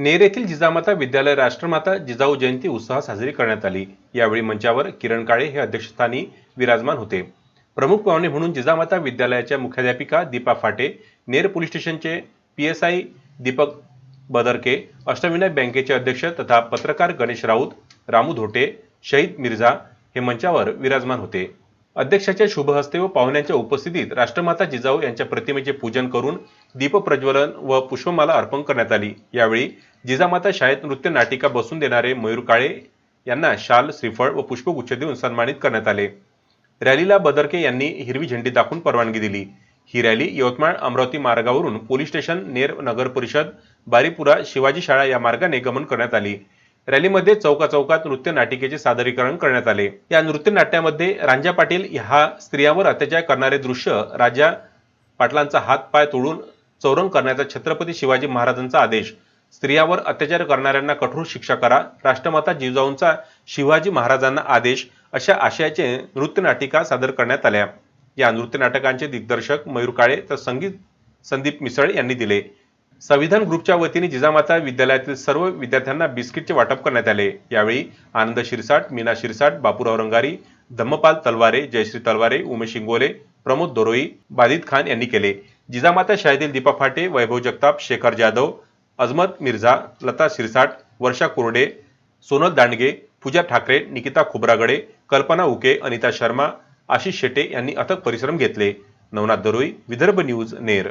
नेर येथील जिजामाता विद्यालय राष्ट्रमाता जिजाऊ जयंती उत्साहात साजरी करण्यात आली. यावेळी मंचावर किरण काळे हे अध्यक्षस्थानी विराजमान होते. प्रमुख पाहुणे म्हणून जिजामाता विद्यालयाच्या मुख्याध्यापिका दीपा फाटे नेर पोलीस स्टेशनचे P S I Deepak Badarke Ashtavinay बँकेचे अध्यक्ष तथा पत्रकार गणेश राऊत रामू धोटे शहीद मिर्झा हे मंचावर विराजमान होते. अध्यक्षाच्या शुभहस्ते व पाहुण्यांच्या उपस्थितीत राष्ट्रमाता जिजाऊ यांच्या प्रतिमेचे पूजन करून दीपप्रज्वलन व पुष्पमाला अर्पण करण्यात आली. यावेळी जिजामाता शाळेत नृत्य नाटिका बसून देणारे मयूर काळे यांना शाल श्रीफळ व पुष्पगुच्छ देऊन सन्मानित करण्यात आले. रॅलीला बदरके यांनी हिरवी झेंडी दाखवून परवानगी दिली. ही रॅली यवतमाळ अमरावती मार्गावरून पोलीस स्टेशन नेर नगर परिषद बारीपुरा शिवाजी शाळा या मार्गाने गमन करण्यात आली. रॅलीमध्ये चौका चौकात नृत्य नाटिकेचे सादरीकरण करण्यात आले. या नृत्य नाट्यामध्ये रांजा पाटील ह्या स्त्रियांवर अत्याचार करणारे दृश्य राजा पाटलांचा हात पाय तोडून चौरंग करण्याचा छत्रपती शिवाजी महाराजांचा आदेश. स्त्रियांवर अत्याचार करणाऱ्यांना कठोर शिक्षा करा. राष्ट्रमाता जिजाऊंचा शिवाजी महाराजांना आदेश अशा आशयाचे नृत्य नाटिका सादर करण्यात आल्या. या नृत्य नाटकांचे दिग्दर्शक मयूर काळे तर संगीत संदीप मिसळ यांनी दिले. संविधान ग्रुपच्या वतीने जिजामाता विद्यालयातील सर्व विद्यार्थ्यांना बिस्किटचे वाटप करण्यात आले. यावेळी आनंद शिरसाट मीना शिरसाट बापूराव रंगारी धम्मपाल तलवारे जयश्री तलवारे उमेश इंगोले प्रमोद दोरोई बादित खान यांनी केले. जिजामाता शाळेतील दीपा फाटे वैभव जगताप शेखर जाधव अजमत मिर्झा लता शिरसाट वर्षा कोरडे सोनल दांडगे पूजा ठाकरे निकिता खुबरागडे कल्पना उके अनिता शर्मा आशिष शेटे यांनी अथक परिश्रम घेतले. नवनाथ दरोई विदर्भ न्यूज नेर.